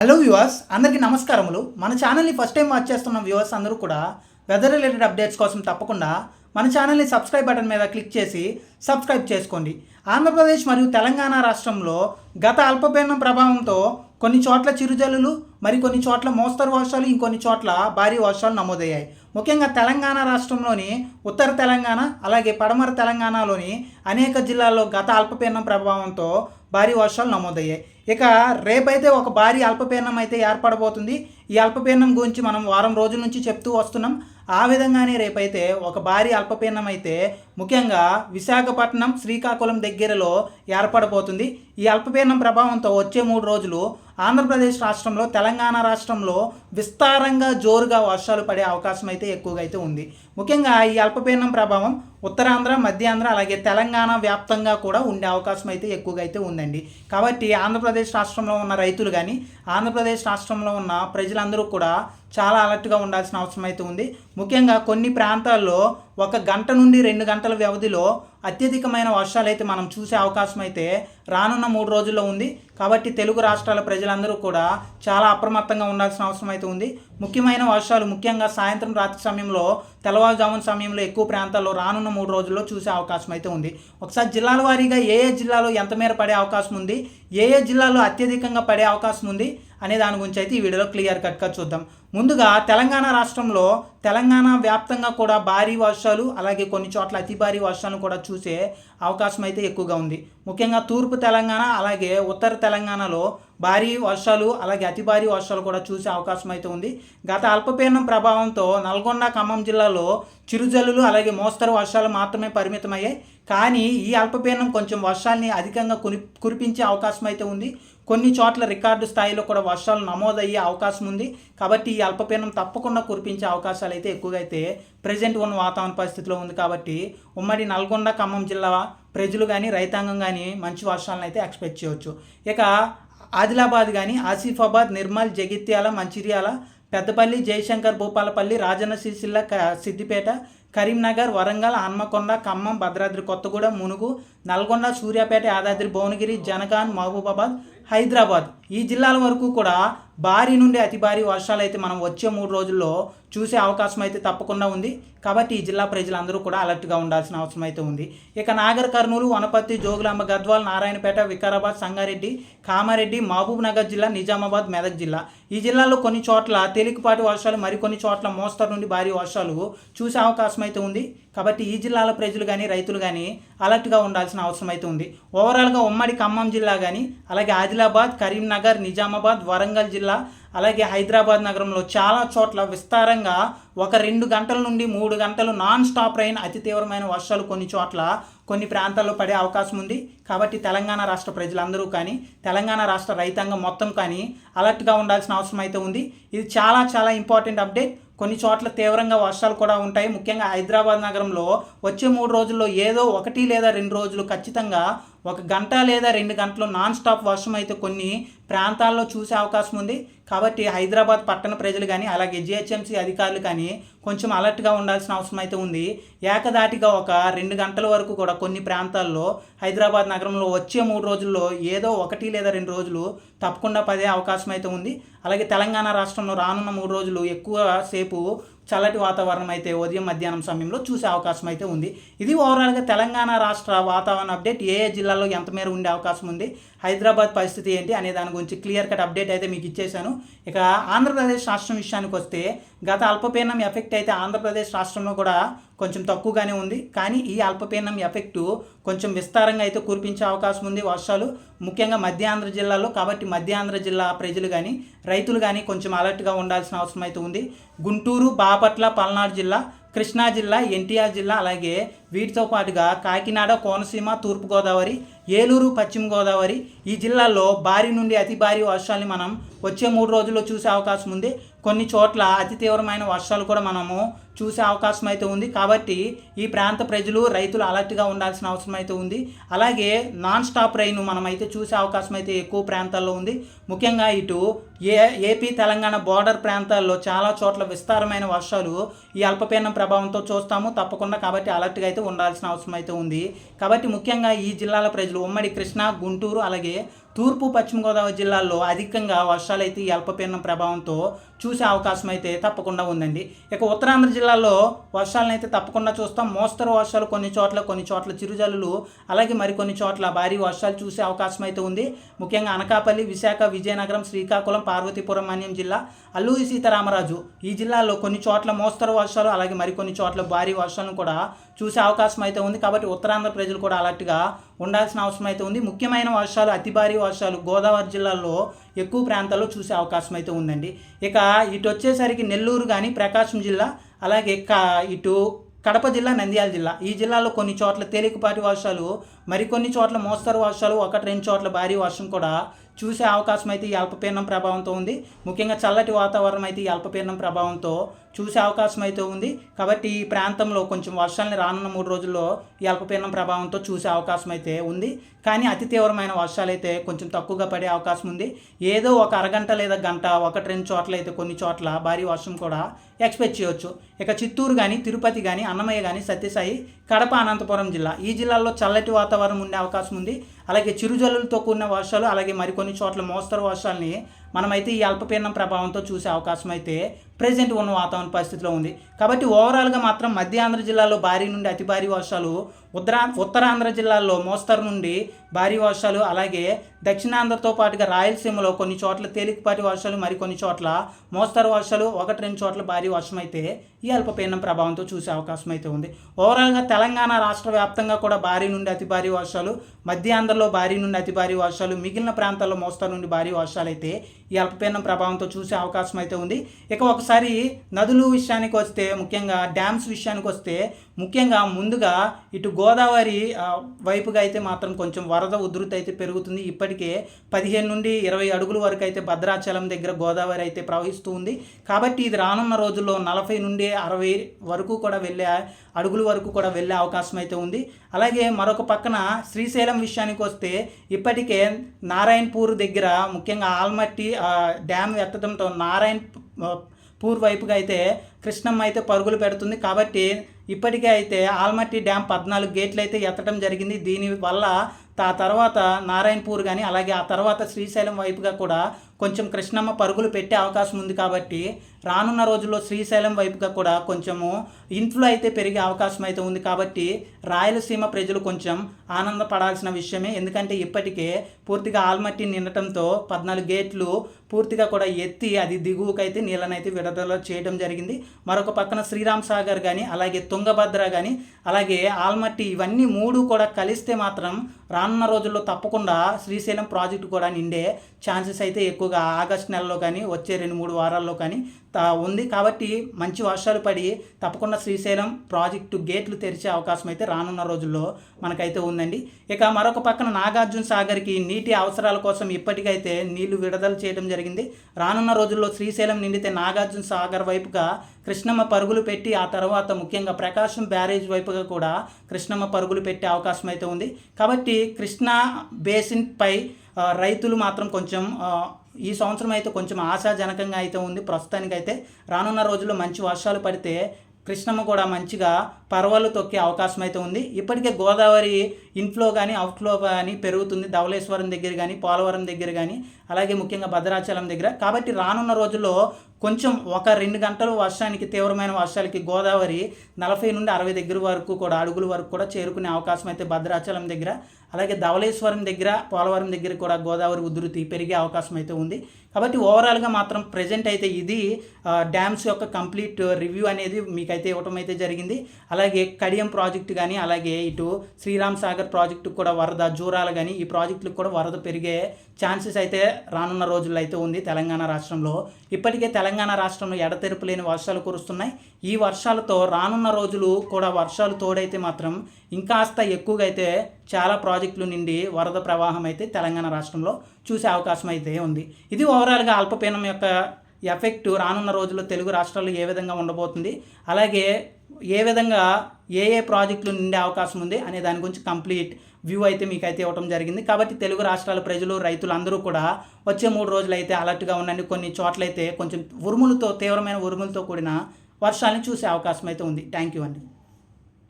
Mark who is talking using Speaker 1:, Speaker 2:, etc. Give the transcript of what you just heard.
Speaker 1: Hello viewers అందరికీ నమస్కారములు. మన ఛానల్ని ఫస్ట్ టైం వాచ్ చేస్తున్న వ్యూవర్స్ అందరూ కూడా వెదర్ రిలేటెడ్ అప్డేట్స్ కోసం తప్పకుండా మన ఛానల్ని సబ్స్క్రైబ్ బటన్ మీద క్లిక్ చేసి సబ్స్క్రైబ్ చేసుకోండి. ఆంధ్రప్రదేశ్ మరియు తెలంగాణ రాష్ట్రంలో గత అల్పపీడనం ప్రభావంతో కొన్ని చోట్ల చిరుజల్లులు మరి కొన్ని చోట్ల మోస్తరు వర్షాలు ఇంకొన్ని చోట్ల భారీ వర్షాలు నమోదయ్యాయి. ముఖ్యంగా తెలంగాణ రాష్ట్రంలోని ఉత్తర తెలంగాణ అలాగే పడమర తెలంగాణలోని అనేక జిల్లాల్లో గత అల్పపీడనం ప్రభావంతో భారీ వర్షాలు నమోదయ్యాయి. ఇక రేపైతే ఒక భారీ అల్పపీడనం అయితే ఏర్పడబోతుంది. ఈ అల్పపీడనం గురించి మనం వారం రోజుల నుంచి చెప్తూ వస్తున్నాం. ఆ విధంగానే రేపైతే ఒక భారీ అల్పపీడనం అయితే ముఖ్యంగా విశాఖపట్నం శ్రీకాకుళం దగ్గరలో ఏర్పడబోతుంది. ఈ అల్పపీడనం ప్రభావంతో వచ్చే మూడు రోజులు ఆంధ్రప్రదేశ్ రాష్ట్రంలో తెలంగాణ రాష్ట్రంలో విస్తారంగా జోరుగా వర్షాలు పడే అవకాశం అయితే ఎక్కువగా అయితే ఉంది. ముఖ్యంగా ఈ అల్పపీడనం ప్రభావం ఉత్తరాంధ్ర మధ్యాంధ్ర అలాగే తెలంగాణ వ్యాప్తంగా కూడా ఉండే అవకాశం అయితే ఎక్కువగా అయితే ఉందండి. కాబట్టి ఆంధ్రప్రదేశ్ రాష్ట్రంలో ఉన్న రైతులు కానీ ఆంధ్రప్రదేశ్ రాష్ట్రంలో ఉన్న ప్రజలందరూ కూడా చాలా అలర్ట్గా ఉండాల్సిన అవసరం అయితే ఉంది. ముఖ్యంగా కొన్ని ప్రాంతాల్లో ఒక గంట నుండి రెండు గంటల వ్యవధిలో అత్యధికమైన వర్షాలు అయితే మనం చూసే అవకాశం అయితే రానున్న మూడు రోజుల్లో ఉంది. కాబట్టి తెలుగు రాష్ట్రాల ప్రజలందరూ కూడా చాలా అప్రమత్తంగా ఉండాల్సిన అవసరం అయితే ఉంది. ముఖ్యమైన వర్షాలు ముఖ్యంగా సాయంత్రం రాత్రి సమయంలో తెల్లవారుజామున సమయంలో ఎక్కువ ప్రాంతాల్లో రానున్న మూడు రోజుల్లో చూసే అవకాశం అయితే ఉంది. ఒకసారి జిల్లాల వారీగా ఏ ఏ జిల్లాలో ఎంత మేర పడే అవకాశం ఉంది? ఏ ఏ జిల్లాలో అత్యధికంగా పడే అవకాశం ఉంది? అనే దాని గురించి అయితే ఈ వీడియోలో క్లియర్ కట్గా చూద్దాం. ముందుగా తెలంగాణ రాష్ట్రంలో తెలంగాణ వ్యాప్తంగా కూడా భారీ వర్షాలు అలాగే కొన్ని చోట్ల అతి భారీ వర్షాలను కూడా చూసే అవకాశం అయితే ఎక్కువగా ఉంది. ముఖ్యంగా తూర్పు తెలంగాణ అలాగే ఉత్తర తెలంగాణలో భారీ వర్షాలు అలాగే అతి భారీ వర్షాలు కూడా చూసే అవకాశం అయితే ఉంది. గత అల్పపీడనం ప్రభావంతో నల్గొండ ఖమ్మం జిల్లాలో చిరుజల్లులు అలాగే మోస్తరు వర్షాలు మాత్రమే పరిమితమయ్యాయి. కానీ ఈ అల్పపీడనం కొంచెం వర్షాల్ని అధికంగా కురి కురిపించే అవకాశం అయితే ఉంది. కొన్ని చోట్ల రికార్డు స్థాయిలో కూడా వర్షాలు నమోదయ్యే అవకాశం ఉంది. కాబట్టి ఈ అల్పపీడనం తప్పకుండా కురిపించే అవకాశాలు అయితే ఎక్కువగా అయితే ప్రజెంట్ ఉన్న వాతావరణ పరిస్థితిలో ఉంది. కాబట్టి ఉమ్మడి నల్గొండ ఖమ్మం జిల్లా ప్రజలు కానీ రైతాంగం కానీ మంచి వర్షాలను అయితే ఎక్స్పెక్ట్ చేయవచ్చు ఇక ఆదిలాబాద్ కానీ ఆసిఫాబాద్ నిర్మల్ జగిత్యాల మంచిర్యాల పెద్దపల్లి జయశంకర్ భూపాలపల్లి రాజన్న సిరిసిల్ల క- సిద్దిపేట కరీంనగర్ వరంగల్ హన్మకొండ ఖమ్మం భద్రాద్రి కొత్తగూడెం మునుగు నల్గొండ సూర్యాపేట యాదాద్రి భువనగిరి జనగాన్ మహబూబాబాద్ హైదరాబాద్. ఈ జిల్లాల వరకు కూడా భారీ నుండి అతి భారీ వర్షాలు అయితే మనం వచ్చే మూడు రోజుల్లో చూసే అవకాశం అయితే తప్పకుండా ఉంది. కాబట్టి ఈ జిల్లా ప్రజలందరూ కూడా అలర్ట్గా ఉండాల్సిన అవసరం అయితే ఉంది. ఇక నాగర్ కర్నూలు వనపర్తి జోగులాంబ గద్వాల్ నారాయణపేట వికారాబాద్ సంగారెడ్డి కామారెడ్డి మహబూబ్ నగర్ జిల్లా నిజామాబాద్ మెదక్ జిల్లా. ఈ జిల్లాలో కొన్ని చోట్ల తేలికపాటి వర్షాలు మరికొన్ని చోట్ల మోస్తరు నుండి భారీ వర్షాలు చూసే అవకాశం అయితే ఉంది. కాబట్టి ఈ జిల్లాల ప్రజలు కానీ రైతులు కానీ అలర్ట్గా ఉండాల్సిన అవసరం అయితే ఉంది. ఓవరాల్గా ఉమ్మడి ఖమ్మం జిల్లా కానీ అలాగే ఆదిలాబాద్ కరీంనగర్ నిజామాబాద్ వరంగల్ జిల్లా అలాగే హైదరాబాద్ నగరంలో చాలా చోట్ల విస్తారంగా ఒక రెండు గంటల నుండి మూడు గంటలు నాన్ స్టాప్ రైన్ అతి తీవ్రమైన వర్షాలు కొన్ని చోట్ల కొన్ని ప్రాంతాల్లో పడే అవకాశం ఉంది. కాబట్టి తెలంగాణ రాష్ట్ర ప్రజలందరూ కానీ తెలంగాణ రాష్ట్ర రైతాంగం మొత్తం కానీ అలర్ట్గా ఉండాల్సిన అవసరం అయితే ఉంది. ఇది చాలా చాలా ఇంపార్టెంట్ అప్డేట్ కొన్ని చోట్ల తీవ్రంగా వర్షాలు కూడా ఉంటాయి. ముఖ్యంగా హైదరాబాద్ నగరంలో వచ్చే మూడు రోజుల్లో ఏదో ఒకటి లేదా రెండు రోజులు ఖచ్చితంగా ఒక గంట లేదా రెండు గంటలు నాన్ స్టాప్ వర్షం అయితే కొన్ని ప్రాంతాల్లో చూసే అవకాశం ఉంది. కాబట్టి హైదరాబాద్ పట్టణ ప్రజలు కానీ అలాగే జిహెచ్ఎంసీ అధికారులు కానీ కొంచెం అలర్ట్గా ఉండాల్సిన అవసరం అయితే ఉంది. ఏకదాటిగా ఒక రెండు గంటల వరకు కూడా కొన్ని ప్రాంతాల్లో హైదరాబాద్ నగరంలో వచ్చే మూడు రోజుల్లో ఏదో ఒకటి లేదా రెండు రోజులు తప్పకుండా పదే అవకాశం అయితే ఉంది. అలాగే తెలంగాణ రాష్ట్రంలో రానున్న మూడు రోజులు ఎక్కువ సేపు చల్లటి వాతావరణం అయితే ఉదయం మధ్యాహ్నం సమయంలో చూసే అవకాశం అయితే ఉంది. ఇది ఓవరాల్గా తెలంగాణ రాష్ట్ర వాతావరణ అప్డేట్. ఏ ఏ జిల్లాలో ఎంత మేర ఉండే అవకాశం ఉంది? హైదరాబాద్ పరిస్థితి ఏంటి అనే దాని గురించి క్లియర్ కట్ అప్డేట్ అయితే మీకు ఇచ్చేశాను. ఇక ఆంధ్రప్రదేశ్ రాష్ట్రం విషయానికి వస్తే గత అల్పపీడనం ఎఫెక్ట్ అయితే ఆంధ్రప్రదేశ్ రాష్ట్రంలో కూడా కొంచెం తక్కువగానే ఉంది. కానీ ఈ అల్పపీడనం ఎఫెక్టు కొంచెం విస్తారంగా అయితే కురిపించే అవకాశం ఉంది. వర్షాలు ముఖ్యంగా మధ్యాంధ్ర జిల్లాలో కాబట్టి మధ్యాంధ్ర జిల్లా ప్రజలు కానీ రైతులు కానీ కొంచెం అలర్ట్గా ఉండాల్సిన అవసరం అయితే ఉంది. గుంటూరు బాపట్ల పల్నాడు జిల్లా కృష్ణా జిల్లా ఎన్టీఆర్ జిల్లా అలాగే వీటితో పాటుగా కాకినాడ కోనసీమ తూర్పుగోదావరి ఏలూరు పశ్చిమ గోదావరి ఈ జిల్లాల్లో భారీ నుండి అతి భారీ వర్షాలని మనం వచ్చే మూడు రోజుల్లో చూసే అవకాశం ఉంది. కొన్ని చోట్ల అతి తీవ్రమైన వర్షాలు కూడా మనము చూసే అవకాశం అయితే ఉంది. కాబట్టి ఈ ప్రాంత ప్రజలు రైతులు అలర్ట్గా ఉండాల్సిన అవసరం అయితే ఉంది. అలాగే నాన్ స్టాప్ రైన్ మనం అయితే చూసే అవకాశం అయితే ఎక్కువ ప్రాంతాల్లో ఉంది. ముఖ్యంగా ఇటు ఏ ఏపీ తెలంగాణ బార్డర్ ప్రాంతాల్లో చాలా చోట్ల విస్తారమైన వర్షాలు ఈ అల్పపీడనం ప్రభావంతో చూస్తాము. తప్పకుండా కాబట్టి అలర్ట్గా అయితే ఉండాల్సిన అవసరం అయితే ఉంది. కాబట్టి ముఖ్యంగా ఈ జిల్లాల ప్రజలు ఉమ్మడి కృష్ణా గుంటూరు అలాగే తూర్పు పశ్చిమ గోదావరి జిల్లాల్లో అధికంగా వర్షాలు అయితే ఈ అల్పపీడనం ప్రభావంతో చూసే అవకాశం అయితే తప్పకుండా ఉందండి. ఇక ఉత్తరాంధ్ర జిల్లా జిల్లాల్లో వర్షాలను అయితే తప్పకుండా చూస్తాం. మోస్తరు వర్షాలు కొన్ని చోట్ల కొన్ని చోట్ల చిరుజల్లులు అలాగే మరికొన్ని చోట్ల భారీ వర్షాలు చూసే అవకాశం అయితే ఉంది. ముఖ్యంగా అనకాపల్లి విశాఖ విజయనగరం శ్రీకాకుళం పార్వతీపురం మన్యం జిల్లా అల్లూరి సీతారామరాజు ఈ జిల్లాలో కొన్ని చోట్ల మోస్తరు వర్షాలు అలాగే మరికొన్ని చోట్ల భారీ వర్షాలను కూడా చూసే అవకాశం అయితే ఉంది. కాబట్టి ఉత్తరాంధ్ర ప్రజలు కూడా అలర్ట్గా ఉండాల్సిన అవసరం అయితే ఉంది. ముఖ్యమైన వర్షాలు అతి భారీ వర్షాలు గోదావరి జిల్లాలో ఎక్కువ ప్రాంతాల్లో చూసే అవకాశం అయితే ఉందండి. ఇక ఇటు వచ్చేసరికి నెల్లూరు కానీ ప్రకాశం జిల్లా అలాగే కా ఇటు కడప జిల్లా నంద్యాల జిల్లా. ఈ జిల్లాలో కొన్ని చోట్ల తేలికపాటి వర్షాలు మరికొన్ని చోట్ల మోస్తరు వర్షాలు ఒకటి రెండు చోట్ల భారీ వర్షం కూడా చూసే అవకాశం అయితే ఈ అల్పపీడనం ప్రభావంతో ఉంది. ముఖ్యంగా చల్లటి వాతావరణం అయితే ఈ అల్పపీడనం ప్రభావంతో చూసే అవకాశం అయితే ఉంది. కాబట్టి ఈ ప్రాంతంలో కొంచెం వర్షాలని రానున్న మూడు రోజుల్లో ఈ అల్పపీడనం ప్రభావంతో చూసే అవకాశం అయితే ఉంది. కానీ అతి తీవ్రమైన వర్షాలు అయితే కొంచెం తక్కువగా పడే అవకాశం ఉంది. ఏదో ఒక అరగంట లేదా గంట ఒకటి రెండు చోట్ల అయితే కొన్ని చోట్ల భారీ వర్షం కూడా ఎక్స్పెక్ట్ చేయొచ్చు. ఇక చిత్తూరు కానీ తిరుపతి కానీ అన్నమయ్య కానీ సత్యసాయి కడప అనంతపురం జిల్లా ఈ జిల్లాల్లో చల్లటి వాతావరణం ఉండే అవకాశం ఉంది. అలాగే చిరుజల్లులతో కూడిన వర్షాలు అలాగే మరికొన్ని చోట్ల మోస్తరు వర్షాలని మనమైతే ఈ అల్పపీడనం ప్రభావంతో చూసే అవకాశం అయితే ప్రజెంట్ ఉన్న వాతావరణ పరిస్థితిలో ఉంది. కాబట్టి ఓవరాల్గా మాత్రం మధ్యాంధ్ర జిల్లాలో భారీ నుండి అతి భారీ వర్షాలు ఉత్తరా ఉత్తరాంధ్ర జిల్లాల్లో మోస్తరు నుండి భారీ వర్షాలు అలాగే దక్షిణాంధ్రతో పాటుగా రాయలసీమలో కొన్ని చోట్ల తేలికపాటి వర్షాలు మరికొన్ని చోట్ల మోస్తరు వర్షాలు ఒకటి రెండు చోట్ల భారీ వర్షం అయితే ఈ అల్పపీడనం ప్రభావంతో చూసే అవకాశం అయితే ఉంది. ఓవరాల్గా తెలంగాణ రాష్ట్ర వ్యాప్తంగా కూడా భారీ నుండి అతి భారీ వర్షాలు మధ్యాంధ్రలో భారీ నుండి అతి భారీ వర్షాలు మిగిలిన ప్రాంతాల్లో మోస్తరు నుండి భారీ వర్షాలు అయితే ఈ అల్పపీడనం ప్రభావంతో చూసే అవకాశం అయితే ఉంది. ఇక ఒకసారి నదులు విషయానికి వస్తే ముఖ్యంగా డ్యామ్స్ విషయానికి వస్తే ముఖ్యంగా ముందుగా ఇటు గోదావరి వైపుగా అయితే మాత్రం కొంచెం వరద ఉధృతి అయితే పెరుగుతుంది. ఇప్పటికే పదిహేను నుండి ఇరవై అడుగుల వరకు అయితే భద్రాచలం దగ్గర గోదావరి అయితే ప్రవహిస్తూ ఉంది. కాబట్టి ఇది రానున్న రోజుల్లో నలభై నుండి అరవై వరకు కూడా వెళ్ళే అడుగుల వరకు కూడా వెళ్ళే అవకాశం అయితే ఉంది. అలాగే మరొక పక్కన శ్రీశైలం విషయానికి వస్తే ఇప్పటికే నారాయణపూర్ దగ్గర ముఖ్యంగా ఆల్మట్టి డ్యామ్ ఎత్తడంతో నారాయణ పూర్వైపుగా అయితే కృష్ణమ్మ అయితే పరుగులు పెడుతుంది. కాబట్టి ఇప్పటికే అయితే ఆల్మట్టి డ్యామ్ పద్నాలుగు గేట్లు అయితే ఎత్తడం జరిగింది. దీని వల్ల ఆ తర్వాత నారాయణపూర్ కానీ అలాగే ఆ తర్వాత శ్రీశైలం వైపుగా కూడా కొంచెం కృష్ణమ్మ పరుగులు పెట్టే అవకాశం ఉంది కాబట్టి రానున్న రోజుల్లో శ్రీశైలం వైపుగా కూడా కొంచెము ఇన్ఫ్లో అయితే పెరిగే అవకాశం అయితే ఉంది కాబట్టి రాయలసీమ ప్రజలు కొంచెం ఆనందపడాల్సిన విషయమే. ఎందుకంటే ఇప్పటికే పూర్తిగా ఆల్మట్టి నిండటంతో పద్నాలుగు గేట్లు పూర్తిగా కూడా ఎత్తి అది దిగువకైతే నీళ్ళనైతే విడుదల చేయడం జరిగింది. మరొక పక్కన శ్రీరామ్ సాగర్ కానీ అలాగే తుంగభద్ర కానీ అలాగే ఆల్మట్టి ఇవన్నీ మూడు కూడా కలిస్తే మాత్రం రానున్న రోజుల్లో తప్పకుండా శ్రీశైలం ప్రాజెక్టు కూడా నిండే ఛాన్సెస్ అయితే ఎక్కువగా ఆగస్ట్ నెలలో కానీ వచ్చే రెండు మూడు వారాల్లో కానీ ఉంది. కాబట్టి మంచి వర్షాలు పడి తప్పకుండా శ్రీశైలం ప్రాజెక్టు గేట్లు తెరిచే అవకాశం అయితే రానున్న రోజుల్లో మనకైతే ఉందండి. ఇక మరొక పక్కన నాగార్జున సాగర్కి నీటి అవసరాల కోసం ఇప్పటికైతే నీళ్ళు విడుదల చేయడం జరిగింది. రానున్న రోజుల్లో శ్రీశైలం నిండితే నాగార్జున సాగర్ వైపుగా కృష్ణమ్మ పరుగులు పెట్టి ఆ తర్వాత ముఖ్యంగా ప్రకాశం బ్యారేజ్ వైపుగా కూడా కృష్ణమ్మ పరుగులు పెట్టే అవకాశం అయితే ఉంది. కాబట్టి కృష్ణా బేసిన్పై రైతులు మాత్రం కొంచెం ఈ సంవత్సరం అయితే కొంచెం ఆశాజనకంగా అయితే ఉంది. ప్రస్తుతానికైతే రానున్న రోజుల్లో మంచి వర్షాలు పడితే కృష్ణమ్మ కూడా మంచిగా పర్వాలు తొక్కే అవకాశం అయితే ఉంది. ఇప్పటికే గోదావరి ఇన్ఫ్లో కానీ అవుట్ఫ్లో కానీ పెరుగుతుంది. ధవళేశ్వరం దగ్గర కానీ పోలవరం దగ్గర కానీ అలాగే ముఖ్యంగా భద్రాచలం దగ్గర. కాబట్టి రానున్న రోజుల్లో కొంచెం ఒక రెండు గంటలు వర్షానికి తీవ్రమైన వర్షాలకి గోదావరి నలభై నుండి అరవై దగ్గర వరకు కూడా అడుగుల వరకు కూడా చేరుకునే అవకాశం అయితే భద్రాచలం దగ్గర అలాగే ధవళేశ్వరం దగ్గర పోలవరం దగ్గర కూడా గోదావరి ఉధృతి పెరిగే అవకాశం అయితే ఉంది. కాబట్టి ఓవరాల్గా మాత్రం ప్రజెంట్ అయితే ఇది డ్యామ్స్ యొక్క కంప్లీట్ రివ్యూ అనేది మీకైతే ఇవ్వటం అయితే జరిగింది. అలాగే అలాగే కడియం ప్రాజెక్టు కానీ అలాగే ఇటు శ్రీరామ్ సాగర్ ప్రాజెక్టు కూడా వరద జూరాలు కానీ ఈ ప్రాజెక్టులకు కూడా వరద పెరిగే ఛాన్సెస్ అయితే రానున్న రోజుల్లో అయితే ఉంది తెలంగాణ రాష్ట్రంలో. ఇప్పటికే తెలంగాణ రాష్ట్రంలో ఎడతెరుపు లేని వర్షాలు కురుస్తున్నాయి. ఈ వర్షాలతో రానున్న రోజులు కూడా వర్షాలు తోడైతే మాత్రం ఇంకాస్త ఎక్కువగా అయితే చాలా ప్రాజెక్టులు నుండి వరద ప్రవాహం అయితే తెలంగాణ రాష్ట్రంలో చూసే అవకాశం అయితే ఉంది. ఇది ఓవరాల్గా అల్పపీనం యొక్క ఎఫెక్ట్ రానున్న రోజుల్లో తెలుగు రాష్ట్రాల్లో ఏ విధంగా ఉండబోతుంది? అలాగే ఏ విధంగా ఏ ఏ ప్రాజెక్టులు నిండే అవకాశం ఉంది అనే దాని గురించి కంప్లీట్ వ్యూ అయితే మీకు అయితే ఇవ్వడం జరిగింది. కాబట్టి తెలుగు రాష్ట్రాల ప్రజలు రైతులు అందరూ కూడా వచ్చే మూడు రోజులు అయితే అలర్ట్గా ఉండండి. కొన్ని చోట్లయితే కొంచెం ఉరుములతో తీవ్రమైన ఉరుములతో కూడిన వర్షాన్ని చూసే అవకాశం అయితే ఉంది. థ్యాంక్ యూ అండి.